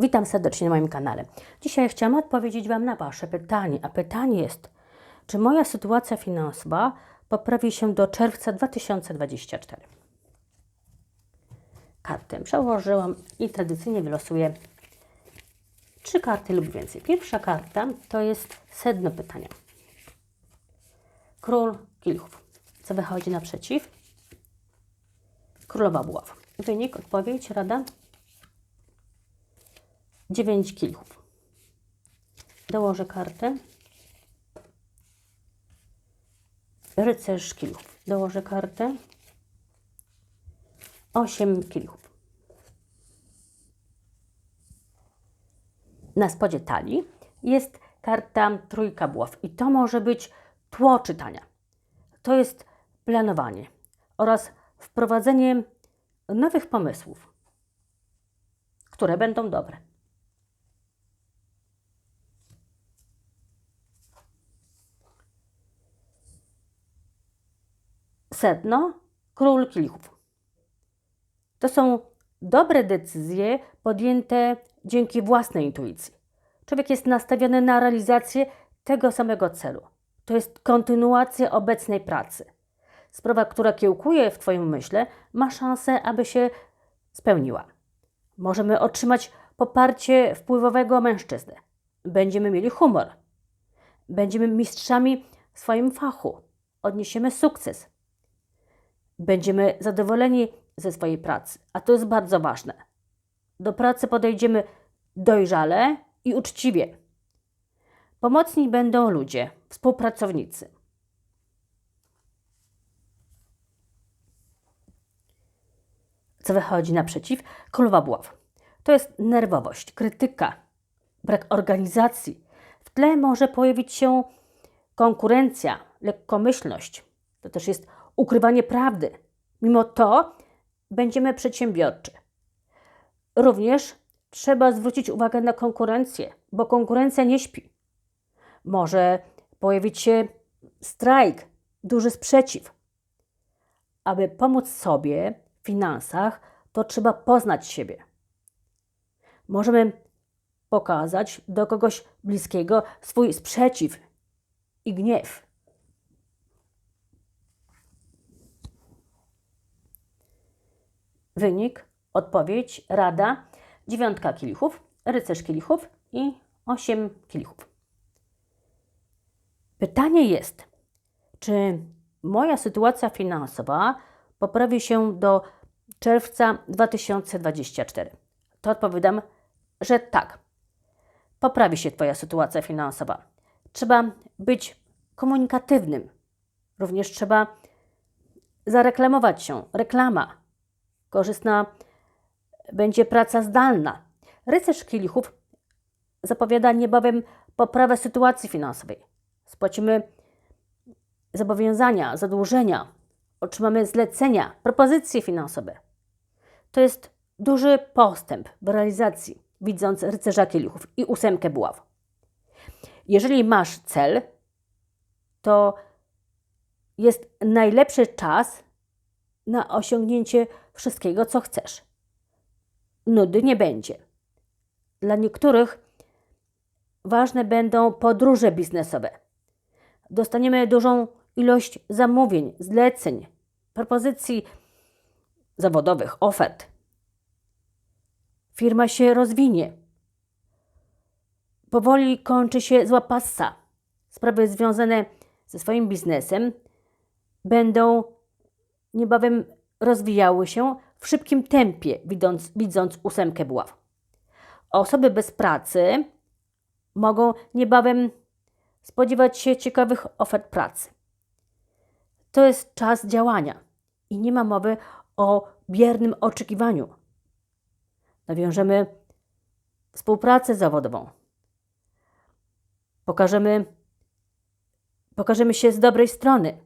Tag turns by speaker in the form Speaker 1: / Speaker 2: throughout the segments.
Speaker 1: Witam serdecznie na moim kanale. Dzisiaj chciałam odpowiedzieć Wam na Wasze pytanie, a pytanie jest, czy moja sytuacja finansowa poprawi się do czerwca 2024? Kartę przełożyłam i tradycyjnie wylosuję trzy karty lub więcej. Pierwsza karta to jest sedno pytania. Król kielichów. Co wychodzi naprzeciw? Królowa buław. Wynik, odpowiedź, rada? 9 kielichów. Dołożę kartę. Rycerz kielichów. Dołożę kartę. 8 kielichów. Na spodzie talii jest karta trójka buław i to może być tło czytania. To jest planowanie oraz wprowadzenie nowych pomysłów, które będą dobre. Sedno, król kielichów. To są dobre decyzje podjęte dzięki własnej intuicji. Człowiek jest nastawiony na realizację tego samego celu. To jest kontynuacja obecnej pracy. Sprawa, która kiełkuje w Twoim myśle, ma szansę, aby się spełniła. Możemy otrzymać poparcie wpływowego mężczyzny. Będziemy mieli humor. Będziemy mistrzami w swoim fachu. Odniesiemy sukces. Będziemy zadowoleni ze swojej pracy, a to jest bardzo ważne. Do pracy podejdziemy dojrzale i uczciwie. Pomocni będą ludzie, współpracownicy. Co wychodzi naprzeciw? Królowa buław. To jest nerwowość, krytyka, brak organizacji. W tle może pojawić się konkurencja, lekkomyślność. To też jest ukrywanie prawdy. Mimo to będziemy przedsiębiorczy. Również trzeba zwrócić uwagę na konkurencję, bo konkurencja nie śpi. Może pojawić się strajk, duży sprzeciw. Aby pomóc sobie w finansach, to trzeba poznać siebie. Możemy pokazać do kogoś bliskiego swój sprzeciw i gniew. Wynik, odpowiedź, rada, dziewiątka kielichów, rycerz kielichów i osiem kielichów. Pytanie jest, czy moja sytuacja finansowa poprawi się do czerwca 2024? To odpowiadam, że tak. Poprawi się Twoja sytuacja finansowa. Trzeba być komunikatywnym. Również trzeba zareklamować się. Reklama. Korzystna będzie praca zdalna. Rycerz kielichów zapowiada niebawem poprawę sytuacji finansowej. Spłacimy zobowiązania, zadłużenia, otrzymamy zlecenia, propozycje finansowe. To jest duży postęp w realizacji, widząc rycerza kielichów i ósemkę buław. Jeżeli masz cel, to jest najlepszy czas na osiągnięcie wszystkiego, co chcesz. Nudy nie będzie. Dla niektórych ważne będą podróże biznesowe. Dostaniemy dużą ilość zamówień, zleceń, propozycji zawodowych, ofert. Firma się rozwinie. Powoli kończy się zła passa. Sprawy związane ze swoim biznesem będą niebawem rozwijały się w szybkim tempie, widząc, widząc ósemkę buław. Osoby bez pracy mogą niebawem spodziewać się ciekawych ofert pracy. To jest czas działania i nie ma mowy o biernym oczekiwaniu. Nawiążemy współpracę zawodową. Pokażemy, pokażemy się z dobrej strony.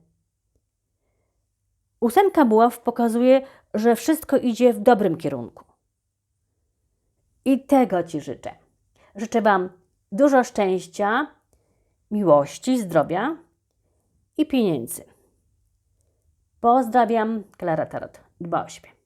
Speaker 1: Ósemka buław pokazuje, że wszystko idzie w dobrym kierunku. I tego Ci życzę. Życzę Wam dużo szczęścia, miłości, zdrowia i pieniędzy. Pozdrawiam, Klara Tarot. Dba o siebie.